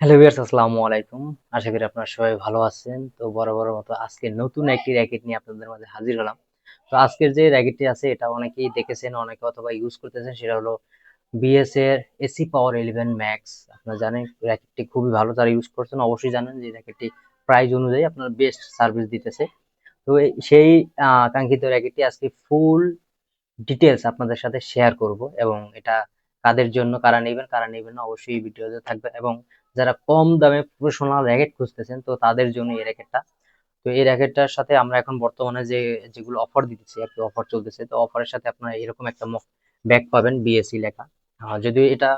Hello viewers, আসসালামু আলাইকুম। আশা করি আপনারা সবাই ভালো আছেন। তো বড় বড় মতো আজকে নতুন একটি র্যাকেট নিয়ে আপনাদের মাঝে হাজির হলাম। তো আজকের যে র্যাকেটটি আছে, এটা অনেকেই দেখেছেন, অনেকে অথবা ইউজ করতেছেন, সেটা হলো বিএস এর এসি পাওয়ার ইলেভেন ম্যাক্স আপনারা জানেন র্যাকেটটি খুবই ভালো তারা ইউজ করছেন। অবশ্যই জানেন যে র্যাকেটটি প্রাইস অনুযায়ী আপনার বেস্ট সার্ভিস দিতেছে। তো সেই কাঙ্ক্ষিত র্যাকেটটি আজকে ফুল ডিটেলস আপনাদের সাথে শেয়ার করব এবং এটা কাদের জন্য, কারা নেবেন কারা নেবেন অবশ্যই এই ভিডিওতে থাকবে এবং যারা কম দামে প্রফেশনাল র্যাকেট খুঁজতেছেন, তো তাদের জন্য এই র্যাকেটটা তো এই র্যাকেটটার সাথে আমরা এখন বর্তমানে যে, যেগুলো অফার দিতেছি কি অফার চলতেছে, তো অফারের সাথে আপনারা এরকম একটা ব্যাগ পাবেন বিএসসি লেখা। যদিও এটা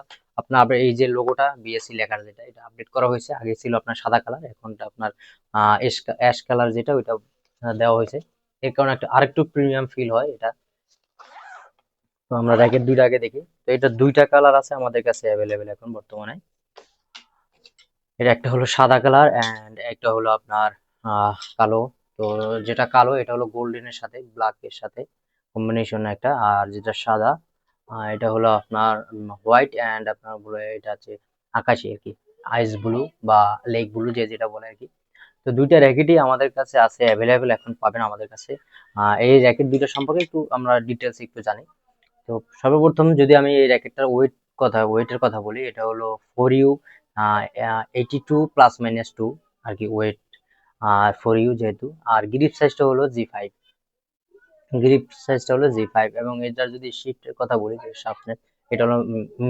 আপনার এই যে লোগোটা বিএসসি লেখার যেটা, এটা আপডেট করা হয়েছে, আগে ছিল আপনার সাদা কালার এখন এটা আপনার অ্যাশ কালার যেটা, ওইটা দেওয়া হয়েছে। এর কারণে একটা আরেকটু প্রিমিয়াম ফিল হয় এটা। তো আমরা র্যাকেট দুইটা আগে দেখি। তো এটা দুইটা কালার আছে আমাদের কাছে অ্যাভেলেবেল এখন বর্তমানে। এটা একটা হলো সাদা কালার এন্ড একটা হলো আপনার কালো। তো যেটা কালো, এটা হলো গোল্ডেনের সাথে ব্ল্যাক এর সাথে কম্বিনেশন একটা। আর যেটা সাদা এটা হলো আপনার হোয়াইট এন্ড আপনার বলে এটা হচ্ছে আকাশি আর কি আইস ব্লু বা লেক ব্লু যে যেটা বলে আর কি। তো দুইটা র্যাকেটই আমাদের কাছে আছে অ্যাভেলেবেল এখন পাবেন আমাদের কাছে। এই র্যাকেট দুইটা সম্পর্কে একটু আমরা ডিটেলস একটু জানি। তো সর্বপ্রথম যদি আমি এই র্যাকেটটার ওয়েট কথা ওয়েটের কথা বলি, এটা হলো four U eighty two plus minus two আর কি ওয়েট আর ফোর ইউ যেহেতু, আর গ্রিপ সাইজটা হলো জি ফাইভ গ্রিপ সাইজটা হলো জি ফাইভ এবং এটার যদি শিফটের কথা বলি যে শাফটের এটা হলো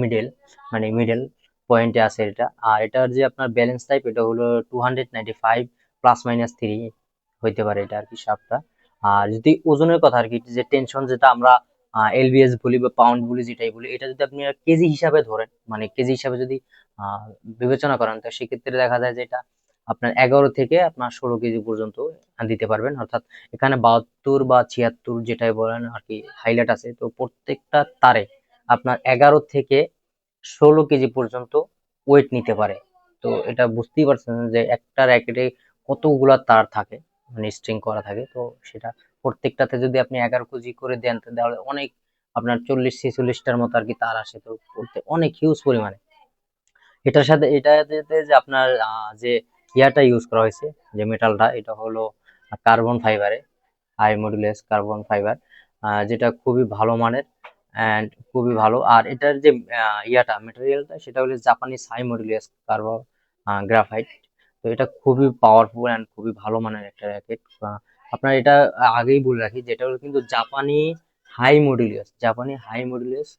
মিডল মানে মিডল পয়েন্টে আছে এটা। আর এটার যে আপনার ব্যালেন্স টাইপ এটা হলো two hundred ninety five plus minus three হইতে পারে এটা আর কি সাপটা আর যদি ওজনের কথা আর কি যে টেনশন যেটা আমরা এলবিএস বলি বা পাউন্ড বলি যেটাই বলি, এটা যদি আপনি কেজি হিসাবে ধরেন মানে কেজি হিসাবে যদি বিবেচনা করেন, তো সেক্ষেত্রে দেখা যায় যে এটা আপনার এগারো থেকে আপনার ষোলো কেজি পর্যন্ত দিতে পারবেন। অর্থাৎ এখানে বাহাত্তর বা ছিয়াত্তর যেটাই বলেন আর কি হাইলাইট আছে। তো প্রত্যেকটা তারে আপনার এগারো থেকে ষোলো কেজি পর্যন্ত ওয়েট নিতে পারে। তো এটা বুঝতেই পারছেন যে একটা র্যাকেটে কতগুলা তার থাকে মানে স্ট্রিং করা থাকে, তো সেটা প্রত্যেকটাতে যদি আপনি এগারো কেজি করে দেন তাহলে অনেক আপনার চল্লিশ ছেচল্লিশটার মতো আর কি তার আসে। তো অনেক হিউজ পরিমাণে। এটার সাথে, এটাতে যে আপনার যে ইয়াটা ইউজ করা হয়েছে, যে মেটালটা এটা হলো কার্বন ফাইবারে হাই মডুলাস কার্বন ফাইবার যেটা খুবই ভালো মানের অ্যান্ড খুবই ভালো। আর এটার যে ইয়াটা মেটেরিয়ালটা সেটা হলো Japanese high modulus carbon graphite তো এটা খুবই পাওয়ারফুল অ্যান্ড খুবই ভালো মানের একটা র্যাকেট আপনার এটা আগেই বলে রাখি যেটা হলো কিন্তু জাপানি হাই মডুলাস জাপানি হাই মডুলাস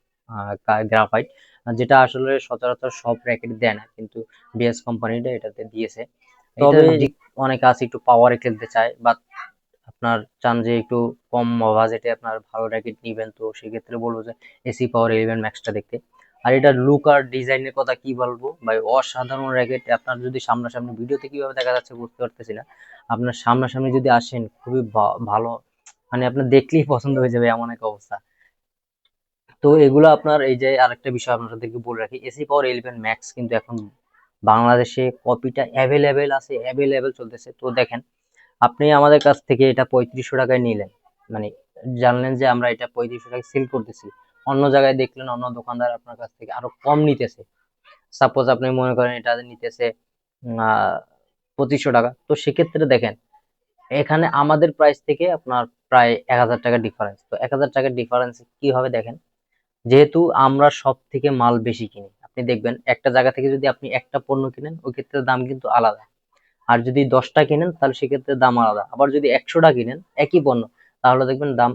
গ্রাফাইট যেটা আসলে সচরাচর সব র্যাকেট দেয় না কিন্তু বিএস কোম্পানিটা এটাতে দিয়েছে। তবে অনেক আছে একটু পাওয়ারে খেলতে চায় বা আপনার চান যে একটু কম বাজেটে আপনার ভালো র্যাকেট নিবেন তো সেক্ষেত্রে বলব যে এসি পাওয়ার ইলেভেন ম্যাক্সটা দেখতে। আর এটা লুক আর ডিজাইনের কথা কি বলব? ভাই, অসাধারণ র্যাকেট আপনার যদি সামনাসামনি ভিডিওতে কীভাবে দেখা যাচ্ছে বুঝতে পারতেছি না। আপনার সামনাসামনি যদি আসেন, খুবই ভালো। মানে আপনার দেখলেই পছন্দ হয়ে যাবে এমন এক অবস্থা। তো এগুলো আপনার এই যে আরেকটা বিষয় আপনাদেরকে বলে রাখি। এসি পাওয়ার ইলেভেন ম্যাক্স কিন্তু এখন বাংলাদেশে কপিটা অ্যাভেলেবেল আছে অ্যাভেলেবেল চলতেছে। তো দেখেন, আপনি আমাদের কাছ থেকে এটা পঁয়ত্রিশশো টাকায় নিলেন। মানে জানলেন যে আমরা এটা পঁয়ত্রিশশো টাকায় সেল করতেছি। অন্য জায়গায় দেখলেন, অন্য দোকানদার আপনার কাছ থেকে আরও কম নিতেছে। সাপোজ আপনি মনে করেন এটা নিতেছে পঁচিশশো টাকা। তো সেক্ষেত্রে দেখেন, এখানে আমাদের প্রাইস থেকে আপনার প্রায় এক হাজার টাকা ডিফারেন্স তো এক হাজার টাকার ডিফারেন্স কি হবে দেখেন? যেহেতু আমরা সব থেকে মাল বেশি কিনি। আপনি দেখবেন, একটা জায়গা থেকে যদি আপনি একটা পণ্য কিনেন, ওই ক্ষেত্রে দাম কিন্তু আলাদা। আর যদি দশটা কিনেন, তাহলে সেক্ষেত্রে দাম আলাদা। আবার যদি একশোটা কিনেন, একই পণ্য, তাহলে দেখবেন দাম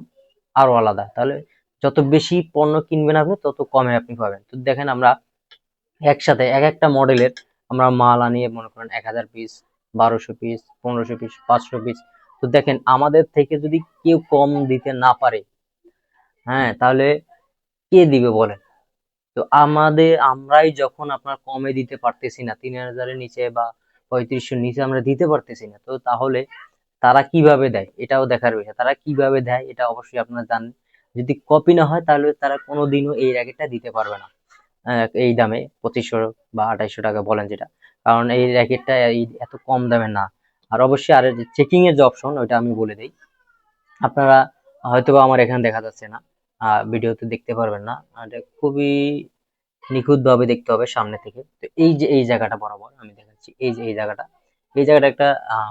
আরও আলাদা। তাহলে যত বেশি পণ্য কিনবেন আপনি, তত কমে আপনি পাবেন। তো দেখেন আমরা একসাথে এক একটা মডেলের আমরা মাল আনিয়ে মনে করেন এক হাজার পিস বারোশো পিস পনেরোশো পিস পাঁচশো পিস তো দেখেন আমাদের থেকে যদি কেউ কম দিতে না পারে হ্যাঁ তাহলে কে দিবে বলেন? তো আমাদের, আমরাই যখন আপনার কমে দিতে পারতেছি না, তিন হাজারের নিচে বা পঁয়ত্রিশশোর নিচে আমরা দিতে পারতেছি না, তো তাহলে তারা কীভাবে দেয়? এটাও দেখার বিষয়। তারা কীভাবে দেয়? এটা অবশ্যই আপনারা জানেন। যদি কপি না হয়, তাহলে তারা কোনোদিনও এই র্যাকেটটা দিতে পারবে না। এই দামে পঁচিশশো বা আঠাইশশো টাকা বলেন যেটা। কারণ এই র্যাকেটটা এত কম দামে না। আর অবশ্যই আর চেকিং এর যে অপশন ওইটা আমি বলে দিই। আপনারা হয়তোবা আমার এখানে দেখা যাচ্ছে না। ভিডিওতে দেখতে পারবেন না। এটা খুবই নিখুঁতভাবে দেখতে হবে সামনে থেকে। তো এই যে, এই জায়গাটা বরাবর আমি দেখাচ্ছি। এই যে, এই জায়গাটা। এই জায়গাটা একটা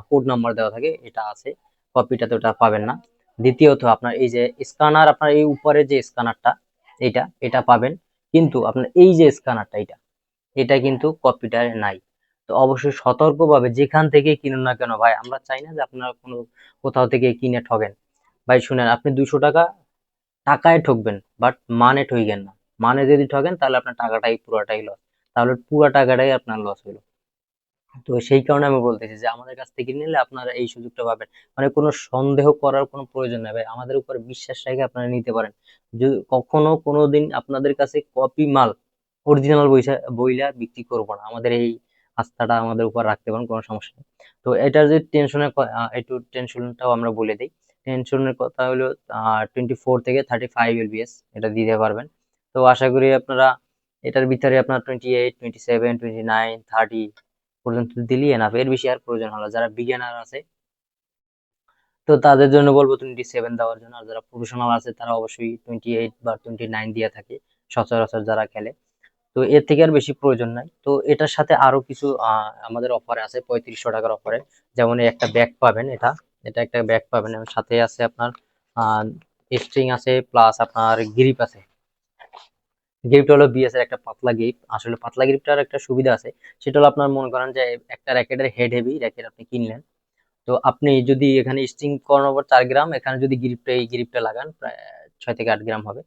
কোড নাম্বার দেওয়া থাকে। এটা আছে। কপিটা তো ওটা পাবেন না। দ্বিতীয়ত আপনার এই যে স্ক্যানার আপনার এই উপরে যে স্ক্যানারটা এটা এটা পাবেন। কিন্তু আপনার এই যে স্ক্যানারটা এটা এটা কিন্তু কপিটা নাই। তো অবশ্যই সতর্কভাবে যেখান থেকে কিনুন না কেন, ভাই, আমরা চাই না যে আপনারা কোনো কোথাও থেকে কিনে ঠগেন। ভাই, শুনেন, আপনি দুশো টাকা টাকায় ঠকবেন বাট মানে ঠইবেন না। মানে যদি ঠকেন তাহলে আপনার টাকাটাই, পুরোটাই লস তাহলে পুরো টাকাটাই আপনার লস হলো তো সেই কারণে আমি বলতেছি যে, আমাদের কাছ থেকে নিলে আপনারা এই সুযোগটা পাবেন। মানে কোনো সন্দেহ করার কোনো প্রয়োজন নেই ভাই। আমাদের উপর বিশ্বাস রেখে আপনারা নিতে পারেন। যদি কখনো কোনো দিন আপনাদের কাছে কপি মাল অরিজিনাল বইসা, বইলা বিক্রি করব না। আমাদের এই আস্থাটা আমাদের উপর রাখতে পারেন, কোনো সমস্যা নেই। তো এটার যে টেনশনের একটু টেনশনটাও আমরা বলে দিই। টেনশনের কথা হলো টোয়েন্টি ফোর থেকে থার্টি ফাইভ এলবিএস এটা দিতে পারবেন। তো আশা করি আপনারা এটার ভিতরে আপনার twenty eight twenty seven twenty nine thirty পর্যন্ত দিলেই এনাফ এর বেশি আর প্রয়োজন হলো যারা বিজ্ঞানার আছে, তো তাদের জন্য বলব টোয়েন্টি সেভেন দেওয়ার জন্য, আর যারা প্রফেশনাল আছে, তারা অবশ্যই টোয়েন্টি এইট বা টোয়েন্টি নাইন দিয়ে থাকে, সচরাচর যারা খেলে। তো এর থেকে আর বেশি প্রয়োজন নাই। তো এটার সাথে আরও কিছু আমাদের অফারে আছে, পঁয়ত্রিশশো টাকার অফারে যেমন একটা ব্যাগ পাবেন এটা এটা একটা ব্যাগ পাবেন। সাথে আছে আপনার স্ট্রিং আছে প্লাস আপনার গ্রিপ আছে। গ্রিপটা হলো বিএস এর একটা পাতলা গ্রিপ আসলে পাতলা গ্রিপটার একটা সুবিধা আছে। সেটা হলো আপনার মনে করেন যে একটা র্যাকেটের হেড হেভি র্যাকেট আপনি কিনলেন। তো আপনি যদি এখানে স্ট্রিং করানোর পর চার গ্রাম এখানে যদি গ্রিপটা এই গ্রিপটা লাগান, প্রায় ছয় থেকে আট গ্রাম হবে।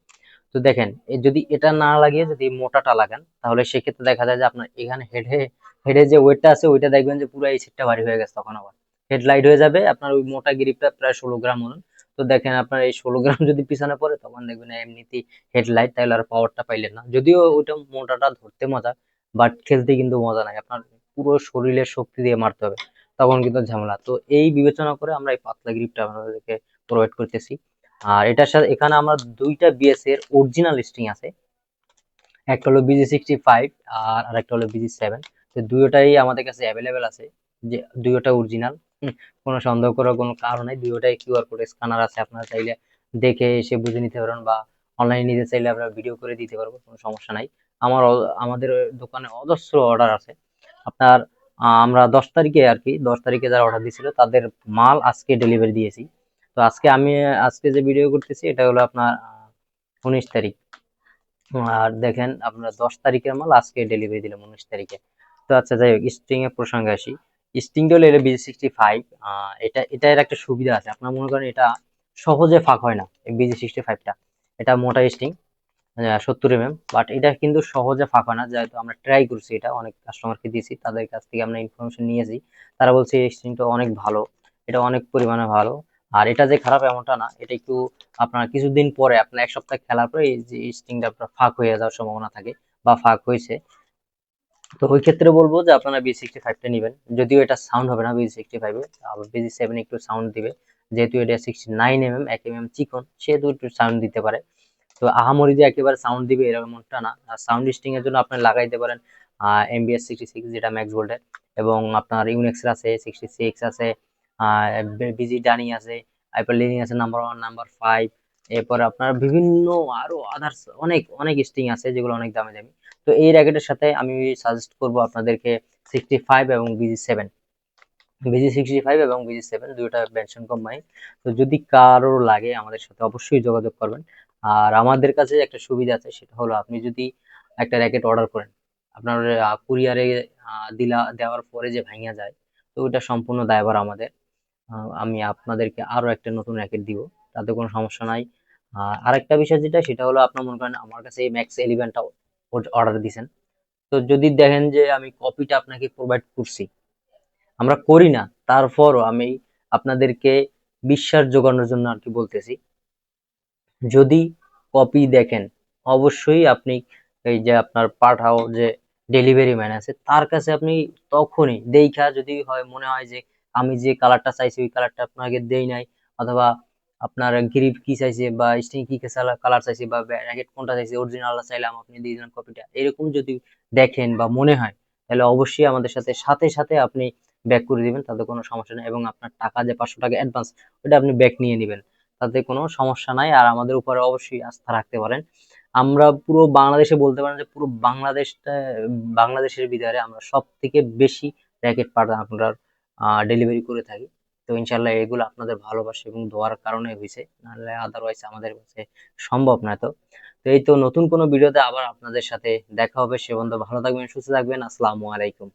তো দেখেন যদি এটা না লাগিয়ে যদি মোটাটা লাগান, তাহলে সেক্ষেত্রে দেখা যায় যে আপনার এখানে হেডে হেডে যে ওয়েটটা আছে, ওইটা দেখবেন যে পুরো এই সিটটা ভারী হয়ে গেছে তখন আবার। হেডলাইট হয়ে যাবে, আপনার ওই মোটা গ্রিপটা প্রায় ষোলো গ্রাম মতন। তো দেখেন আপনার এই ষোলো গ্রাম যদি পিছনে পড়ে, তখন দেখবেন এমনিতেই হেডলাইট তাহলে আর পাওয়ারটা পাইলেন না। যদিও ওইটা মোটাটা ধরতে মজা বাট খেলতে কিন্তু মজা নাই। আপনার পুরো শরীরের শক্তি দিয়ে মারতে হবে, তখন কিন্তু ঝামেলা। তো এই বিবেচনা করে আমরা এই পাতলা গ্রিপটা আপনাদেরকে প্রোভাইড করতেছি। আর এটার সাথে, এখানে আমরা দুইটা বিএস এর অরিজিনাল স্ট্রিং আছে। একটা হলো বিজি সিক্সটি ফাইভ আর আরেকটা হলো বিজি সেভেন তো দুইটাই আমাদের কাছে অ্যাভেলেবেল আছে। যে দুইটা অরিজিনাল কোনো সন্দেহ করার কোনো কারণ নেই, দুইটাই কিউআর কোড স্ক্যানার আছে, আপনারা চাইলে দেখে এসে বুঝে নিতে পারেন বা অনলাইনে নিতে চাইলে আমরা ভিডিও করে দিতে পারব কোনো সমস্যা নাই। আমার আমাদের দোকানে অজস্র অর্ডার আছে। আপনার আমরা দশ তারিখে আর কি, দশ তারিখে যারা অর্ডার দিয়েছিল তাদের মাল আজকে ডেলিভারি দিয়েছি। তো আজকে আমি, আজকে যে ভিডিও করতেছি, এটা হলো আপনার উনিশ তারিখ। আর দেখেন, আপনার দশ তারিখের মাল আজকে ডেলিভারি দিলাম উনিশ তারিখে। তো আচ্ছা যাই হোক স্ট্রিং এর প্রসঙ্গে আসি। স্ট্রিংটা হলো বিজি সিক্সটি ফাইভ এটা এটার একটা সুবিধা আছে। আপনার মনে করেন এটা সহজে ফাঁক হয় না বিজি সিক্সটি ফাইভটা এটা মোটা স্ট্রিং সত্তর এম বাট এটা কিন্তু সহজে ফাঁক হয় না। যেহেতু আমরা ট্রাই করছি এটা, অনেক কাস্টমারকে দিয়েছি, তাদের কাছ থেকে আমরা ইনফরমেশন নিয়েছি। তারা বলছে এই স্ট্রিংটা অনেক ভালো, এটা অনেক পরিমাণে ভালো। আর এটা যে খারাপ এমনটা না, এটা একটু আপনার কিছুদিন পরে, আপনার এক সপ্তাহ খেলার পরে এই যে স্ট্রিংটা আপনার ফাঁক হয়ে যাওয়ার সম্ভাবনা থাকে বা ফাঁক হয়েছে। তো ওই ক্ষেত্রে বলব যে আপনারা বি সিক্সটি ফাইভটা নেবেন। যদিও এটা সাউন্ড হবে না বি সিক্সটি ফাইভে বিজি সেভেন একটু সাউন্ড দিবে। যেহেতু এটা সিক্সটি নাইন এম এম এক এম এম চিকন, সেহেতু একটু সাউন্ড দিতে পারে। তো আহামরি যে একেবারে সাউন্ড দিবে এরকমটা না। সাউন্ড স্টিং এর জন্য আপনি লাগাইতে পারেন এম এমবিএস সিক্সটি সিক্স যেটা ম্যাক্স ভোল্টের এবং আপনার ইউনেক্সের আছে সিক্সটি সিক্স আছে বিজি ডানি আছে আইপার লিনিং আছে নাম্বার ওয়ান নাম্বার ফাইভ এরপর আপনার বিভিন্ন আরও আদার্স অনেক অনেক স্টিং আছে যেগুলো অনেক দামি দামি। তো এই র্যাকেটের সাথে আমি সাজেস্ট করব আপনাদেরকে সিক্সটি ফাইভ এবং BG seven BG sixty five এবং বিজি সেভেন দুইটা বেনশন কোম্পানি তো যদি কারোর লাগে আমাদের সাথে অবশ্যই যোগাযোগ করবেন। আর আমাদের কাছে একটা সুবিধা আছে, সেটা হলো আপনি যদি একটা র্যাকেট অর্ডার করেন, আপনার কুরিয়ারে দিলা, দেওয়ার পরে যে ভাঙিয়া যায়, তো ওইটা সম্পূর্ণ দায়ভার আমাদের। আমি আপনাদেরকে আরও একটা নতুন র্যাকেট দিব, তাতে কোনো সমস্যা নাই। আরেকটা বিষয় যেটা, সেটা হলো আপনার মনে করেন আমার কাছে এই ম্যাক্স এলিভেনটা অর্ডার দিয়েছেন তো যদি দেখেন যে আমি কপিটা আপনাকে প্রোভাইড করছি, আমরা করি না, তারপরও আমি আপনাদেরকে বিশ্বাস যোগানোর জন্য আর কি বলতেছি। যদি কপি দেখেন, অবশ্যই আপনি এই যে আপনার পাঠাও যে ডেলিভারি ম্যান আছে, তার কাছে আপনি তখনই দেখা যদি হয়, মনে হয় যে আমি যে কালারটা চাইছি, ওই কালারটা আপনাকে দেই নাই, অথবা আপনার গ্রিপ কি চাইছে বা স্টিং কি কালার চাইছে বা র্যাকেট কোনটা চাইছে অরিজিনালটা চাইলাম আপনি দিয়ে দিলেন কপিটা এরকম যদি দেখেন বা মনে হয়, তাহলে অবশ্যই আমাদের সাথে সাথে সাথে আপনি ব্যাক করে দিবেন, তাতে কোনো সমস্যা নেই। এবং আপনার টাকা যে পাঁচশো টাকা অ্যাডভান্স ওটা আপনি ব্যাক নিয়ে নেবেন। তাতে কোনো সমস্যা নাই। আর আমাদের উপরে অবশ্যই আস্থা রাখতে পারেন। আমরা পুরো বাংলাদেশে বলতে পারেন যে পুরো বাংলাদেশটা, বাংলাদেশের ভিতরে আমরা সব থেকে বেশি র্যাকেট পাঠান আপনার ডেলিভারি করে থাকি। তো ইনশাল্লাহ এগুলো আপনাদের ভালোবাসা এবং দোয়ার কারণে হয়েছে। নাহলে আদারওয়াইজ আমাদের কাছে সম্ভব না তো তো এই তো নতুন কোনো ভিডিওতে আবার আপনাদের সাথে দেখা হবে। সে বন্ধু ভালো থাকবেন, সুস্থ থাকবেন। আসসালামু আলাইকুম।